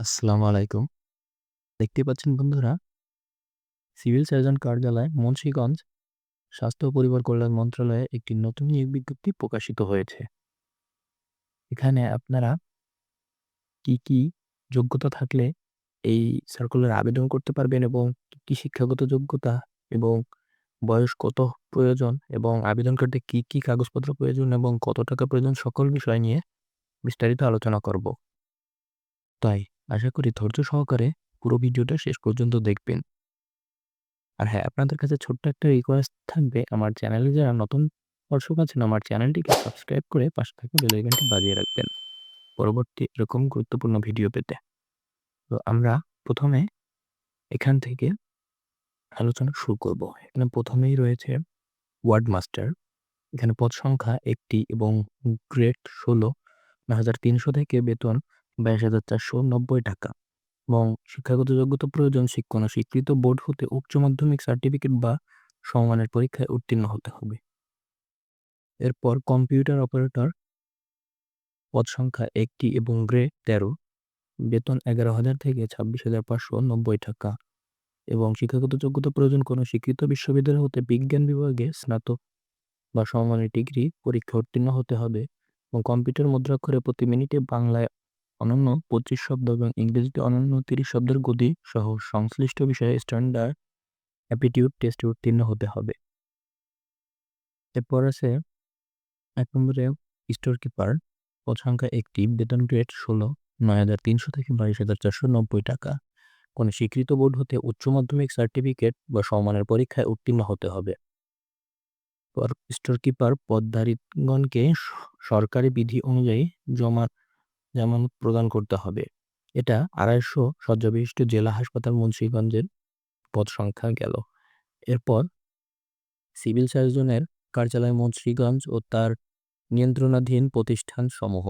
আসসালামু আলাইকুম। দেখতে পাচ্ছেন বন্ধুরা সিভিল সার্জন কার্যালয় মুন্সিগঞ্জ স্বাস্থ্য পরিবার কল্যাণ মন্ত্রণালয়ে একটি নতুন নিয়োগ বিজ্ঞপ্তি প্রকাশিত হয়েছে। এখানে আপনারা কি, কি যোগ্যতা থাকলে এই সার্কুলারে আবেদন করতে পারবেন এবং কি, শিক্ষাগত যোগ্যতা এবং বয়স কত প্রয়োজন এবং আবেদন করতে কি, কি কাগজপত্র প্রয়োজন এবং কত টাকা প্রয়োজন সকল বিষয় নিয়ে বিস্তারিত আলোচনা করব। তাই আশা করি ধৈর্য সহকারে পুরো ভিডিওটা শেষ পর্যন্ত দেখবেন। আর হ্যাঁ, আপনাদের কাছে ছোট্ট একটা রিকোয়েস্ট থাকবে আমার চ্যানেলে যারা নতুন দর্শক আছেন আমার চ্যানেলটিকে সাবস্ক্রাইব করে পাশে থাকা বেল আইকনটি বাজিয়ে রাখবেন। পরবর্তী এরকম গুরুত্বপূর্ণ ভিডিও পেতে। তো আমরা প্রথমে এখান থেকে আলোচনা শুরু করব। এখানে প্রথমেই রয়েছে ওয়ার্ড মাস্টার। এখানে পদ সংখ্যা একটি এবং গ্রেড ষোলো নয় হাজার তিনশো থেকে বেতন বাইশ হাজার চারশো নব্বই টাকা। এবং শিক্ষাগত যোগ্যতা প্রয়োজন কোনো স্বীকৃত বোর্ড হতে উচ্চ মাধ্যমিক সার্টিফিকেট বা সমমানের পরীক্ষায় উত্তীর্ণ হতে হবে। এরপর কম্পিউটার অপারেটর পদ সংখ্যা একটি এবং গ্রে তেরো। বেতন এগারো হাজার থেকে ছাব্বিশ হাজার পাঁচশো নব্বই টাকা। এবং শিক্ষাগত যোগ্যতা প্রয়োজন কোনো স্বীকৃত বিশ্ববিদ্যালয় হতে বিজ্ঞান বিভাগে স্নাতক বা সমমানের ডিগ্রি পরীক্ষা উত্তীর্ণ হতে হবে। এবং কম্পিউটার মুদ্রাক্ষরে প্রতি মিনিটে বাংলায় অনন্য পঁচিশ শব্দ এবং ইংরেজিতে অনন্য তিরিশ শব্দের গতি সহ সংশ্লিষ্ট বিষয়ে স্ট্যান্ডার্ড অ্যাপিটিউড টেস্টে উত্তীর্ণ হতে হবে। এরপর আছে এক নম্বরে স্টোর কিপার সংখ্যা একটি, বেতন গ্রেড ষোলো, নয় হাজার তিনশো থেকে বাইশ হাজার চারশো নব্বই টাকা। কোনো স্বীকৃত বোর্ড হতে উচ্চ মাধ্যমিক সার্টিফিকেট বা সমানের পরীক্ষায় উত্তীর্ণ হতে হবে। স্টোর কিপার পদধারীগণকে সরকারি বিধি অনুযায়ী জমা জামানত প্রদান করতে হবে। এটা আড়াইশো শয্যাবিশিষ্ট জেলা হাসপাতাল মুন্সিগঞ্জের পদ সংখ্যা গেল। এরপর সিভিল সার্জনের কার্যালয় মুন্সিগঞ্জ ও তার নিয়ন্ত্রণাধীন প্রতিষ্ঠান সমূহ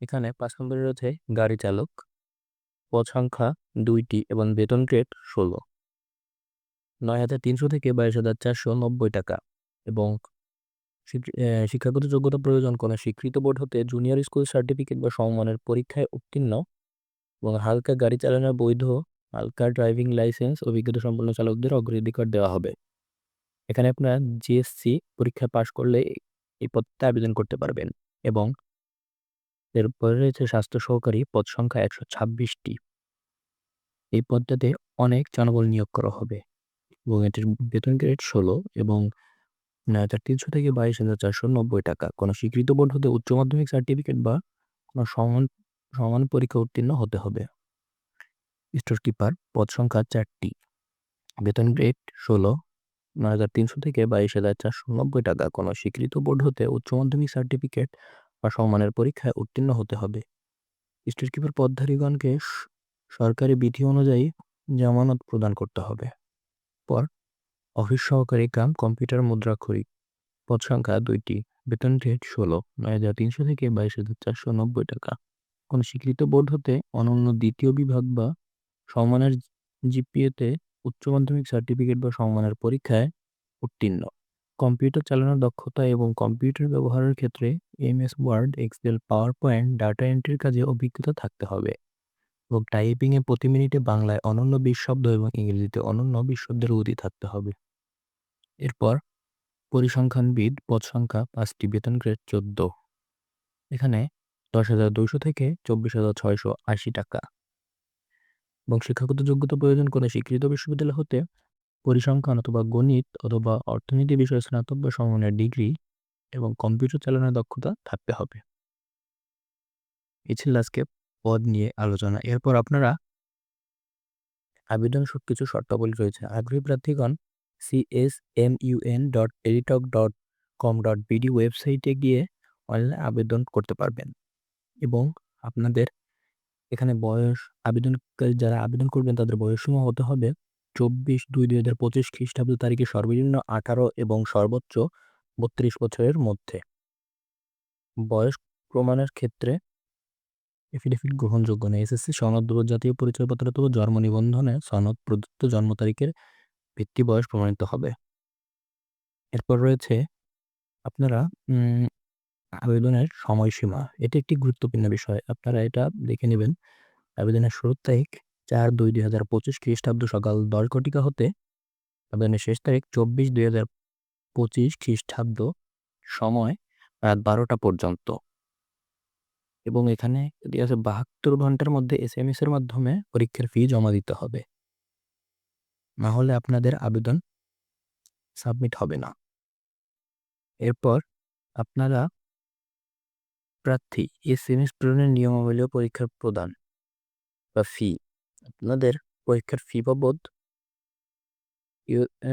এখানে পাঁচ নম্বরে রয়েছে গাড়ি চালক, পদ সংখ্যা দুইটি এবং বেতন গ্রেড ষোলো। নয় হাজার তিনশো থেকে বাইশ হাজার চারশো নব্বই টাকা এবং শিক্ষাগত যোগ্যতা প্রয়োজন কোনো স্বীকৃত বোর্ড হতে জুনিয়র স্কুল সার্টিফিকেট বা সমমানের পরীক্ষায় উত্তীর্ণ এবং হালকা গাড়ি চালানোর বৈধ, হালকা ড্রাইভিং লাইসেন্স অভিজ্ঞতা সম্পন্ন চালকদের অগ্রাধিকার দেওয়া হবে। এখানে আপনার জিএসসি পরীক্ষা পাশ করলে এই পদটা আবেদন করতে পারবেন এবং এরপরে রয়েছে স্বাস্থ্য সহকারী পদ সংখ্যা একশো ছাব্বিশটি। এই পদটাতে অনেক জনবল নিয়োগ করা হবে এবং এটির বেতন গ্রেড ষোলো এবং নয় হাজার তিনশো থেকে বাইশ হাজার চারশো নব্বই টাকা। কোনো স্বীকৃত বোর্ড হতে উচ্চ মাধ্যমিক সার্টিফিকেট বা কোনো সমান সমান পরীক্ষা উত্তীর্ণ হতে হবে। স্টোর কিপার পদ সংখ্যা চারটি। বেতন গ্রেড ষোলো, নয় হাজার তিনশো থেকে বাইশ হাজার চারশো নব্বই টাকা। কোনো স্বীকৃত বোর্ড হতে উচ্চ মাধ্যমিক সার্টিফিকেট বা সমানের পরীক্ষায় উত্তীর্ণ হতে হবে। স্টোর কিপার পদধারীগণকে সরকারি বিধি অনুযায়ী জামানত প্রদান করতে হবে। পর অফিস সহকারী কাম, কম্পিউটার মুদ্রাক্ষরিক। পদ সংখ্যা দুইটি। বেতন রেট ষোলো। নয় হাজার তিনশো থেকে বাইশ হাজার চারশো নব্বই টাকা। কোনো স্বীকৃত বোর্ড হতে অনন্য দ্বিতীয় বিভাগ বা সমমানের জিপিএতে উচ্চ মাধ্যমিক সার্টিফিকেট বা সম্মানের পরীক্ষায় উত্তীর্ণ। কম্পিউটার চালানোর দক্ষতা এবং কম্পিউটার ব্যবহারের ক্ষেত্রে MS, Word, Excel PowerPoint data এন্ট্রির কাজে অভিজ্ঞতা থাকতে হবে। এবং টাইপিংয়ে প্রতি মিনিটে বাংলায় অনন্য বিশ শব্দ এবং ইংরেজিতে অনন্য বিশ শব্দের গতি থাকতে হবে। এরপর পরিসংখ্যানবিদ পদ সংখ্যা পাঁচটি বেতন গ্রেড চোদ্দ। এখানে দশ হাজার দুইশো থেকে চব্বিশ হাজার ছয়শো আশি টাকা। এবং শিক্ষাগত যোগ্যতা প্রয়োজন করে স্বীকৃত বিশ্ববিদ্যালয় হতে পরিসংখ্যান অথবা গণিত অথবা অর্থনীতি বিষয়ে স্নাতক বা ডিগ্রি এবং কম্পিউটার চালানোর দক্ষতা থাকতে হবে। এই ছিল আজকে পদ নিয়ে আলোচনা। এরপর আপনারা আবেদন সব কিছু শর্তাবলী রয়েছে। আগ্রহী প্রার্থীগণ সিএসএমইউএন ডট এডিটক ডট কম ডট বিডি ওয়েবসাইটে গিয়ে অনলাইনে আবেদন করতে পারবেন। এবং আপনাদের এখানে বয়স, আবেদনকারী যারা আবেদন করবেন তাদের বয়সসীমা হতে হবে চব্বিশ দুই দুই হাজার পঁচিশ খ্রিস্টাব্দ তারিখে সর্বনিম্ন আঠারো এবং সর্বোচ্চ বত্রিশ বছরের মধ্যে। বয়স প্রমাণের ক্ষেত্রে এফিডেভিট গ্রহণযোগ্য নয় এসএসসি সনদ, জাতীয় পরিচয়পত্র তো জন্ম নিবন্ধনে সনদ, প্রদত্ত জন্ম তারিখের ভিত্তি বয়স প্রমাণিত হবে। এরপর রয়েছে আপনারা আবেদনের সময়সীমা। এটি একটি গুরুত্বপূর্ণ বিষয়। আপনারা এটা দেখে নেবেন। আবেদনের শুরুর তারিখ চার দুই দুই হাজার পঁচিশ খ্রিস্টাব্দ সকাল দশ ঘটিকা হতে আবেদনের শেষ তারিখ চব্বিশ দুই হাজার পঁচিশ খ্রিস্টাব্দ সময় রাত বারোটা পর্যন্ত। এবং এখানে যদি আছে বাহাত্তর ঘণ্টার মধ্যে এস এম এস এর মাধ্যমে পরীক্ষার ফি জমা দিতে হবে। না হলে আপনাদের আবেদন সাবমিট হবে না। এরপর আপনারা প্রার্থী, এস এম এস প্রেরণের নিয়মাবলী পরীক্ষার প্রদান বা ফি, আপনাদের পরীক্ষার ফি বাবদ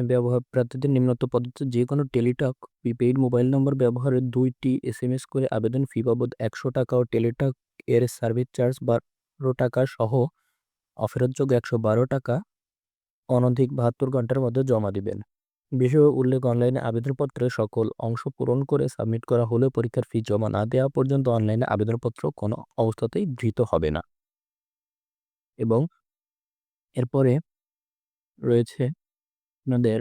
ব্যবহার, প্রার্থীদের নিম্নোক্ত পদ্ধতি যে কোনো টেলিটক, প্রিপেইড মোবাইল নম্বর ব্যবহারে দুইটি এস এম এস করে আবেদন ফি বাবদ একশো টাকা ও টেলিটক এর সার্ভিস চার্জ বারো টাকা সহ অফেরতযোগ্য একশো বারো টাকা অনধিক বাহাত্তর ঘণ্টার মধ্যে জমা দিবেন। বিষয় উল্লেখ অনলাইনে আবেদনপত্রের সকল অংশ পূরণ করে সাবমিট করা হলেও পরীক্ষার ফি জমা না দেওয়া পর্যন্ত অনলাইনে আবেদনপত্র কোনো অবস্থাতেই ধৃত হবে না। এবং এরপরে রয়েছে আপনাদের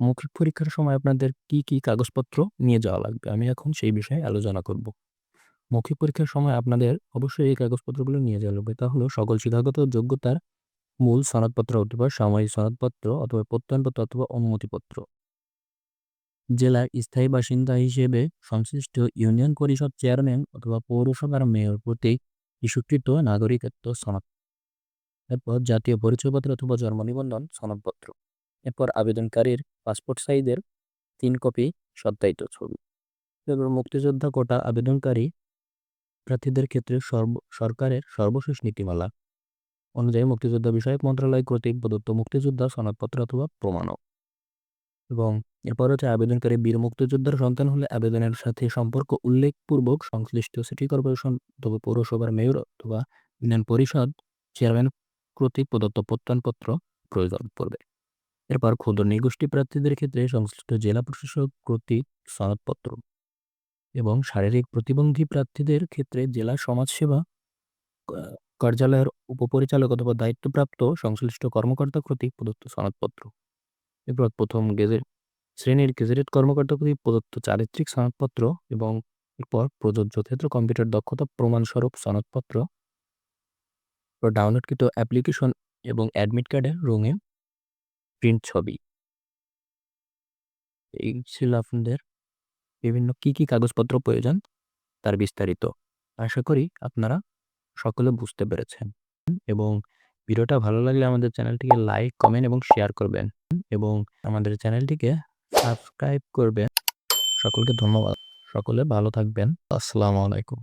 মৌখিক পরীক্ষার সময় আপনাদের কি কি কাগজপত্র নিয়ে যাওয়া লাগবে? আমি এখন সেই বিষয়ে আলোচনা করব। মৌখিক পরীক্ষার সময় আপনাদের অবশ্যই এই কাগজপত্রগুলো নিয়ে যাওয়া লাগবে। তা হলো, সকল শিক্ষাগত যোগ্যতার মূল সনদপত্র অথবা সাময়িক সনদপত্র অথবা প্রত্যয়নপত্র অথবা অনুমতিপত্র। জেলার স্থায়ী বাসিন্দা হিসেবে সংশ্লিষ্ট ইউনিয়ন পরিষদ চেয়ারম্যান অথবা পৌরসভার মেয়র প্রতি ইস্যুকৃত নাগরিকত্ব সনদ। এরপর জাতীয় পরিচয়পত্র অথবা জন্ম নিবন্ধন সনদপত্র। এরপর আবেদনকারীর পাসপোর্ট সাইজের তিন কপি সত্যায়িত ছবি। এরপর মুক্তিযোদ্ধা কোটা আবেদনকারী প্রার্থীদের ক্ষেত্রে সর্ব, সরকারের সর্বশেষ নীতিমালা। অনুযায়ী মুক্তিযোদ্ধা বিষয়ক মন্ত্রণালয় কর্তৃক প্রদত্ত মুক্তিযোদ্ধা সনদপত্র অথবা প্রমাণক এবং এরপর হচ্ছে আবেদনকারী বীর মুক্তিযোদ্ধার সন্তান হলে আবেদনের সাথে সম্পর্ক উল্লেখপূর্বক সংশ্লিষ্ট সিটি কর্পোরেশন অথবা পৌরসভার মেয়র অথবা ইউনিয়ন পরিষদ চেয়ারম্যান কর্তৃক প্রদত্ত প্রত্যয়নপত্র প্রয়োজন পড়বে। এরপর ক্ষুদ্র নিগোষ্ঠী প্রার্থীদের ক্ষেত্রে সংশ্লিষ্ট জেলা প্রশাসক কর্তৃক সনদপত্র এবং শারীরিক প্রতিবন্ধী প্রার্থীদের ক্ষেত্রে জেলা সমাজসেবা কার্যালয়ের উপপরিচালক অথবা দায়িত্বপ্রাপ্ত সংশ্লিষ্ট কর্মকর্তা কর্তৃক প্রদত্ত সনদপত্র। এরপর প্রথম গেজেট, শ্রেণির গেজেটেড কর্মকর্তা কর্তৃক প্রদত্ত চারিত্রিক সনদপত্র এবং এরপর প্রযোজ্য ক্ষেত্র কম্পিউটার দক্ষতা প্রমাণস্বরূপ সনদপত্র। ডাউনলোডকৃত অ্যাপ্লিকেশন এবং অ্যাডমিট কার্ডের রঙিন প্রিন্ট ছবি। এই ছিল আপনাদের বিভিন্ন কি কি কাগজপত্র প্রয়োজন, তার বিস্তারিত। আশা করি আপনারা সকলে বুঝতে পেরেছেন। এবং ভিডিওটা ভালো লাগলে আমাদের চ্যানেলটিকে লাইক, কমেন্ট এবং শেয়ার করবেন। এবং আমাদের চ্যানেলটিকে সাবস্ক্রাইব করবেন। সকলকে ধন্যবাদ। সকলে ভালো থাকবেন। আসসালামু আলাইকুম।